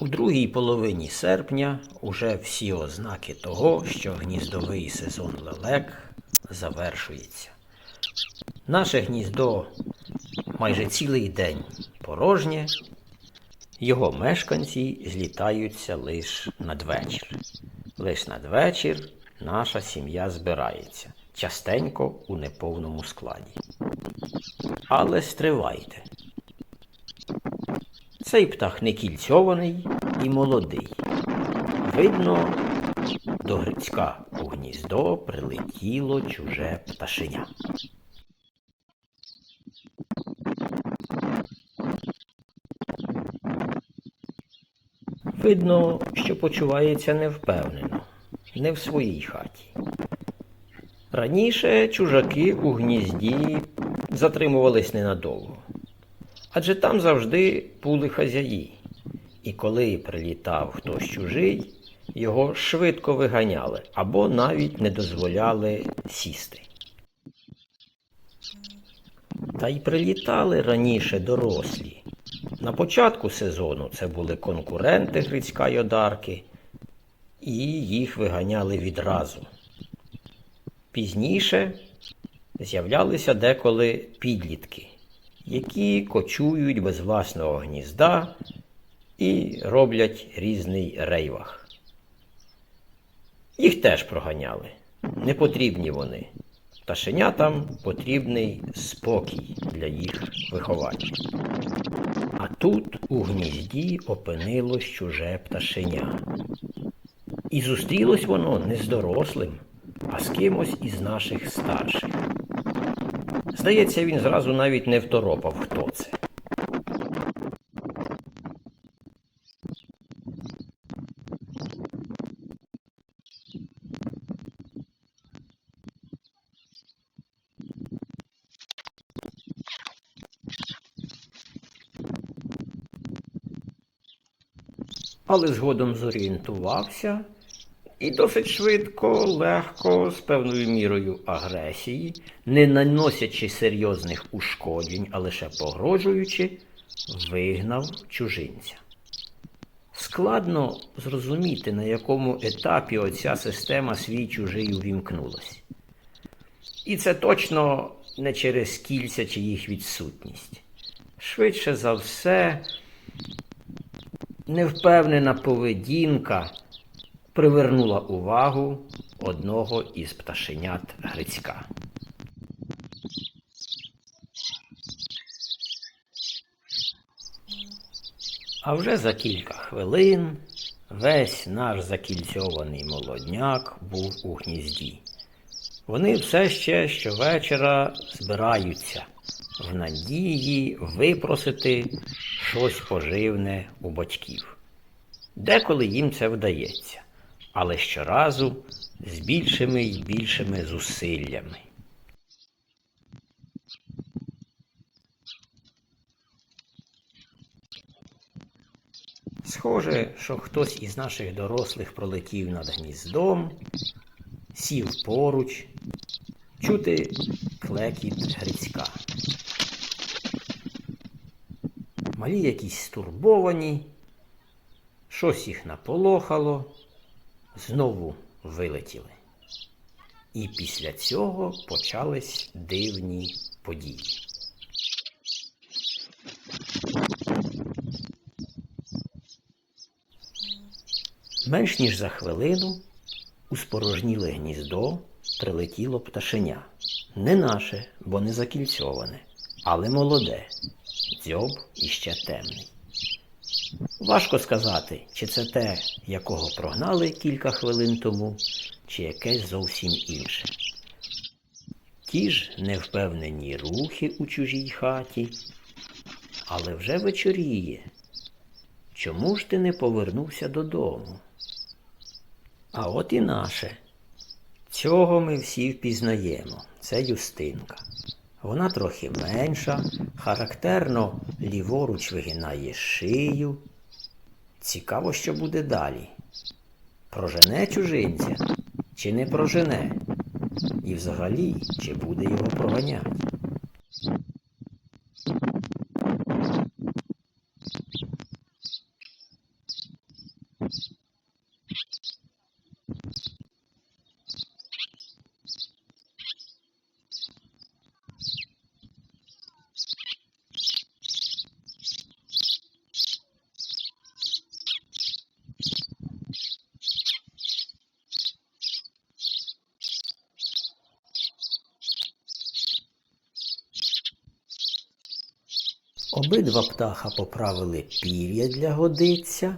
У другій половині серпня уже всі ознаки того, що гніздовий сезон лелек завершується. Наше гніздо майже цілий день порожнє, його мешканці злітаються лише надвечір. Лиш надвечір наша сім'я збирається, частенько у неповному складі. Але стривайте. Цей птах не кільцьований і молодий. Видно, до Грицька у гніздо прилетіло чуже пташеня. Видно, що почувається невпевнено, не в своїй хаті. Раніше чужаки у гнізді затримувались ненадовго, адже там завжди були хазяї, і коли прилітав хтось чужий, його швидко виганяли або навіть не дозволяли сісти. Та й прилітали раніше дорослі. На початку сезону це були конкуренти Грицька й і їх виганяли відразу. Пізніше з'являлися деколи підлітки, які кочують без власного гнізда і роблять різний рейвах. Їх теж проганяли. Не потрібні вони. Пташенятам потрібний спокій для їх виховання. А тут у гнізді опинилось чуже пташеня. І зустрілось воно не з дорослим, а з кимось із наших старших. Здається, він зразу навіть не второпав, хто це. Але згодом зорієнтувався і досить швидко, легко, з певною мірою агресії, не наносячи серйозних ушкоджень, а лише погрожуючи, вигнав чужинця. Складно зрозуміти, на якому етапі оця система свій чужий увімкнулась. І це точно не через кільця чи їх відсутність. Швидше за все, невпевнена поведінка привернула увагу одного із пташенят Грицька. А вже за кілька хвилин весь наш закільцьований молодняк був у гнізді. Вони все ще щовечора збираються в надії випросити щось поживне у батьків. Деколи їм це вдається, але щоразу з більшими й більшими зусиллями. Схоже, що хтось із наших дорослих пролетів над гніздом, сів поруч, чути клекіт Грицька. Малі якісь стурбовані, щось їх наполохало, знову вилетіли. І після цього почались дивні події. Менш ніж за хвилину у спорожніле гніздо прилетіло пташеня. Не наше, бо не закільцьоване, але молоде, дзьоб іще темний. Важко сказати, чи це те, якого прогнали кілька хвилин тому, чи якесь зовсім інше. Ті ж невпевнені рухи у чужій хаті, але вже вечоріє. Чому ж ти не повернувся додому? А от і наше. Цього ми всі впізнаємо. Це Юстинка. Вона трохи менша, характерно ліворуч вигинає шию. Цікаво, що буде далі. Прожене чужинця чи не прожене? І взагалі, чи буде його проганяти? Обидва птаха поправили пір'я для годиця.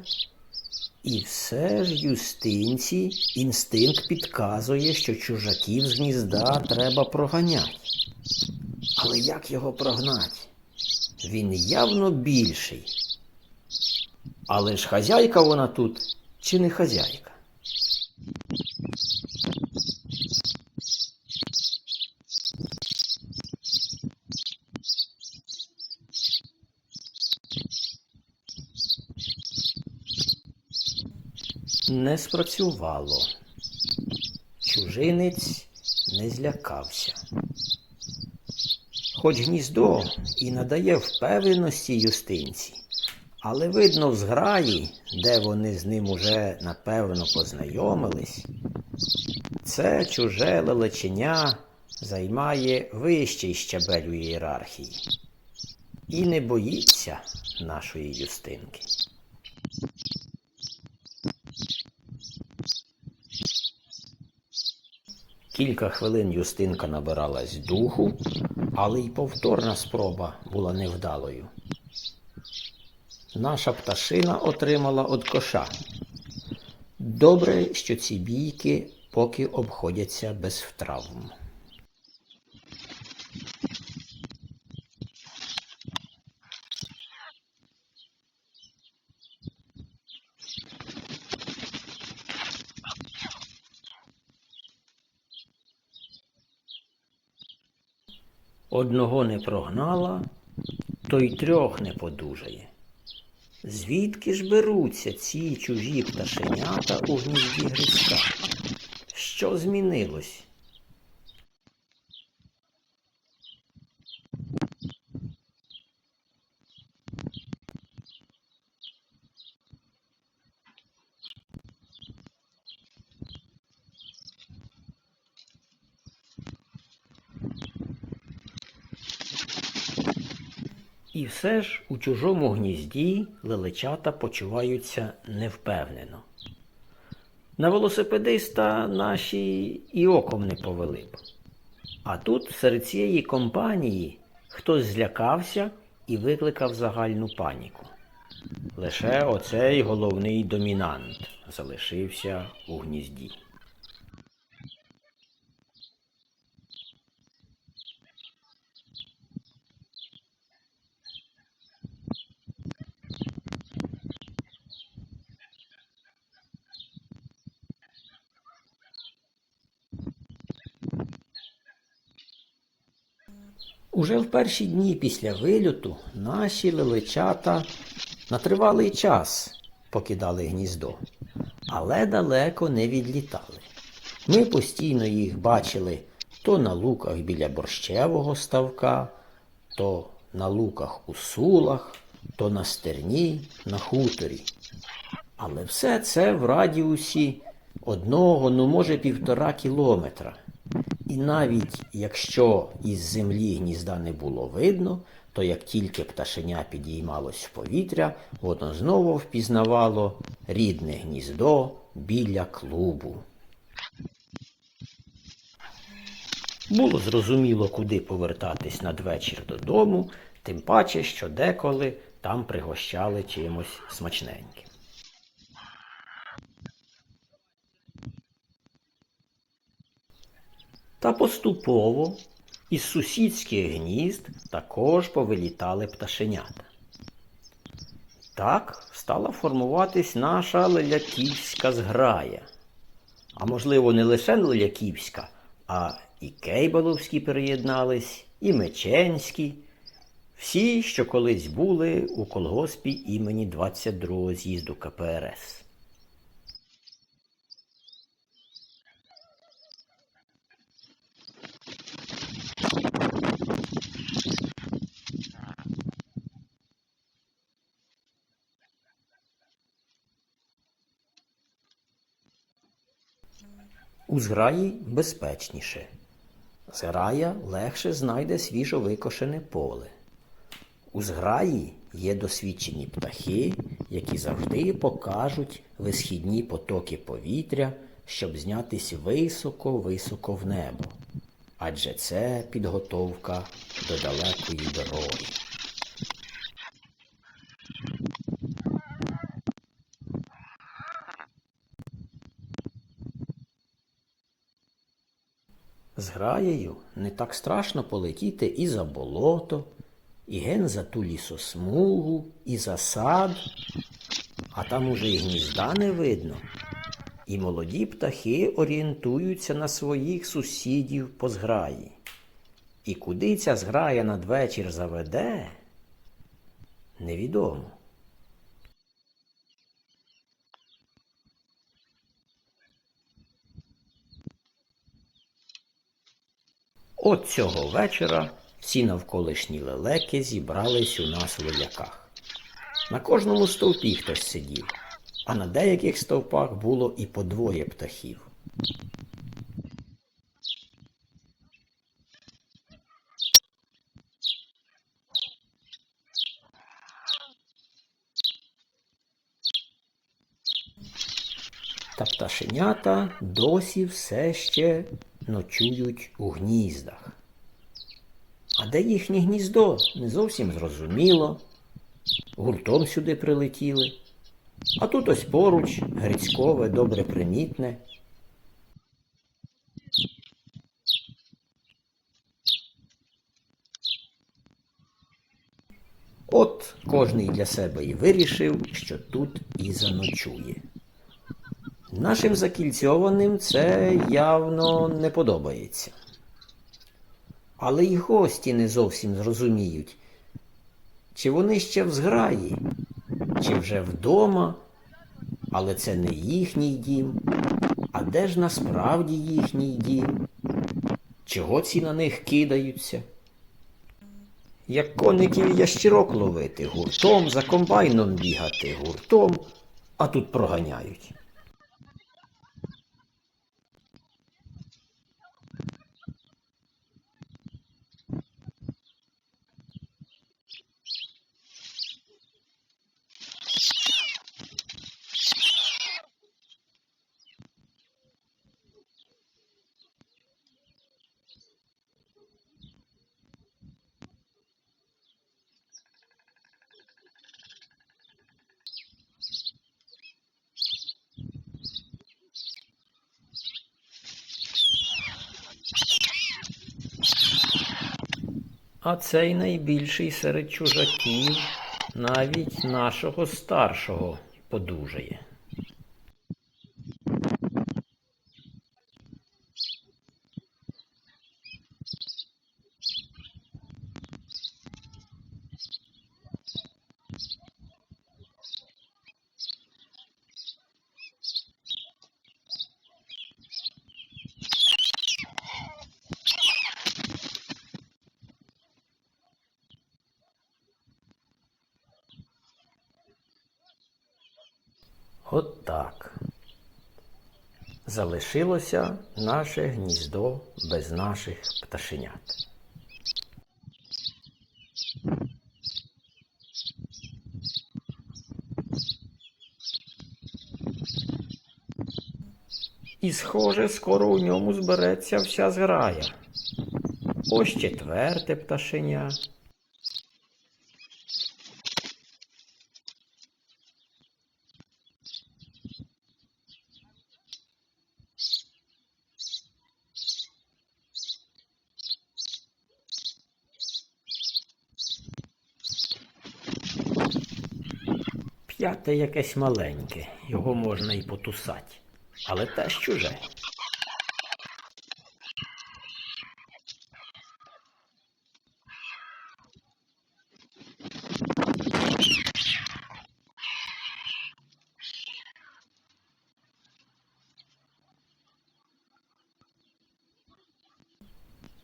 І все ж юстинці інстинкт підказує, що чужаків з гнізда треба проганяти. Але як його прогнати? Він явно більший. Але ж хазяйка вона тут чи не хазяйка? Не спрацювало. Чужинець не злякався. Хоч гніздо і надає впевненості юстинці, але видно в зграї, де вони з ним уже напевно познайомились, це чуже лелеченя займає вищий щабель у ієрархії і не боїться нашої юстинки. Кілька хвилин Юстинка набиралась духу, але й повторна спроба була невдалою. Наша пташина отримала од коша. Добре, що ці бійки поки обходяться без травм. Одного не прогнала, то й трьох не подужає. Звідки ж беруться ці чужі пташенята у гнізді Грицька? Що змінилось? І все ж у чужому гнізді лелечата почуваються невпевнено. На велосипедиста наші і оком не повели б. А тут серед цієї компанії хтось злякався і викликав загальну паніку. Лише оцей головний домінант залишився у гнізді. Уже в перші дні після вильоту наші лелечата на тривалий час покидали гніздо, але далеко не відлітали. Ми постійно їх бачили то на луках біля борщевого ставка, то на луках у сулах, то на стерні, на хуторі. Але все це в радіусі одного, ну може півтора кілометра. І навіть якщо із землі гнізда не було видно, то як тільки пташеня підіймалось в повітря, воно знову впізнавало рідне гніздо біля клубу. Було зрозуміло, куди повертатись надвечір додому, тим паче, що деколи там пригощали чимось смачненьким. Та поступово із сусідських гнізд також повилітали пташенята. Так стала формуватись наша леляківська зграя. А можливо, не лише леляківська, а і Кейбаловські приєднались, і Меченські. Всі, що колись були у колгоспі імені 22-го з'їзду КПРС. У зграї безпечніше. Зграя легше знайде свіжо викошене поле. У зграї є досвідчені птахи, які завжди покажуть висхідні потоки повітря, щоб знятись високо-високо в небо. Адже це підготовка до далекої дороги. Зграєю не так страшно полетіти і за болото, і ген за ту лісосмугу, і за сад, а там уже і гнізда не видно. І молоді птахи орієнтуються на своїх сусідів по зграї. І куди ця зграя надвечір заведе, невідомо. От цього вечора всі навколишні лелеки зібрались у нас в ляляках. На кожному стовпі хтось сидів, а на деяких стовпах було і по двоє птахів. Та пташенята досі все ще ночують у гніздах. А де їхнє гніздо, не зовсім зрозуміло. Гуртом сюди прилетіли. А тут ось поруч Грицькове добре примітне. От кожний для себе і вирішив, що тут і заночує. Нашим закільцьованим це явно не подобається. Але й гості не зовсім зрозуміють, чи вони ще в зграї, чи вже вдома, але це не їхній дім. А де ж насправді їхній дім? Чого ці на них кидаються? Як коників ящірок ловити, гуртом за комбайном бігати, гуртом, а тут проганяють. А цей найбільший серед чужаків навіть нашого старшого подужає. От так. Залишилося наше гніздо без наших пташенят. І, схоже, скоро у ньому збереться вся зграя. Ось четверте пташеня. П'яте якесь маленьке, його можна і потусать, але теж чуже.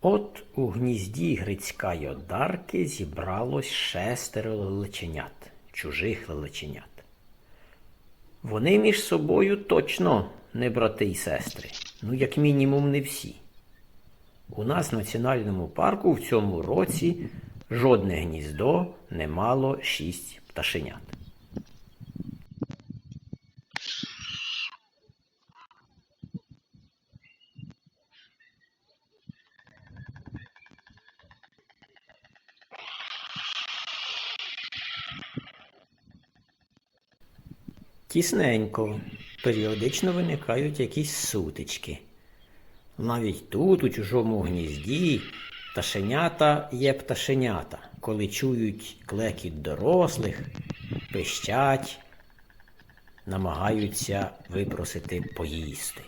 От у гнізді Грицька й Одарки зібралось шестеро лелеченят, чужих лелеченят. Вони між собою точно не брати й сестри, ну як мінімум не всі. У нас в національному парку в цьому році жодне гніздо не мало шість пташенят. Тісненько, періодично виникають якісь сутички. Навіть тут, у чужому гнізді, пташенята є пташенята, коли чують клекіт дорослих, пищать, намагаються випросити поїсти.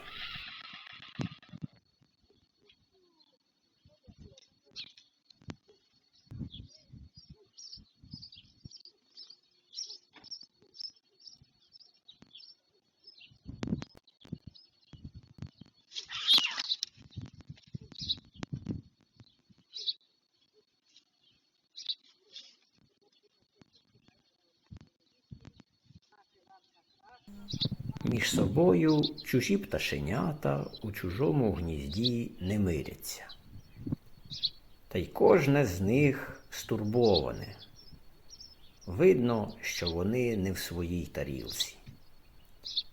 Між собою чужі пташенята у чужому гнізді не миряться. Та й кожне з них стурбоване. Видно, що вони не в своїй тарілці.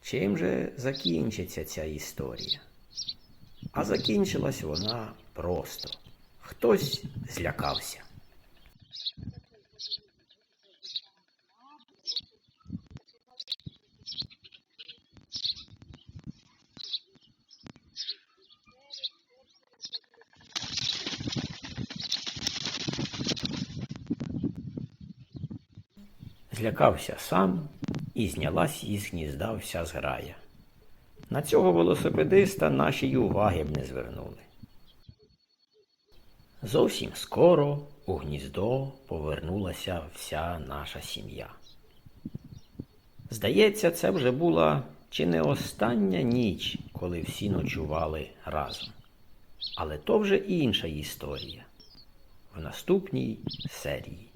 Чим же закінчиться ця історія? А закінчилась вона просто. Хтось злякався. Злякався сам і знялась із гнізда вся зграя. На цього велосипедиста наші й уваги б не звернули. Зовсім скоро у гніздо повернулася вся наша сім'я. Здається, це вже була чи не остання ніч, коли всі ночували разом. Але то вже інша історія в наступній серії.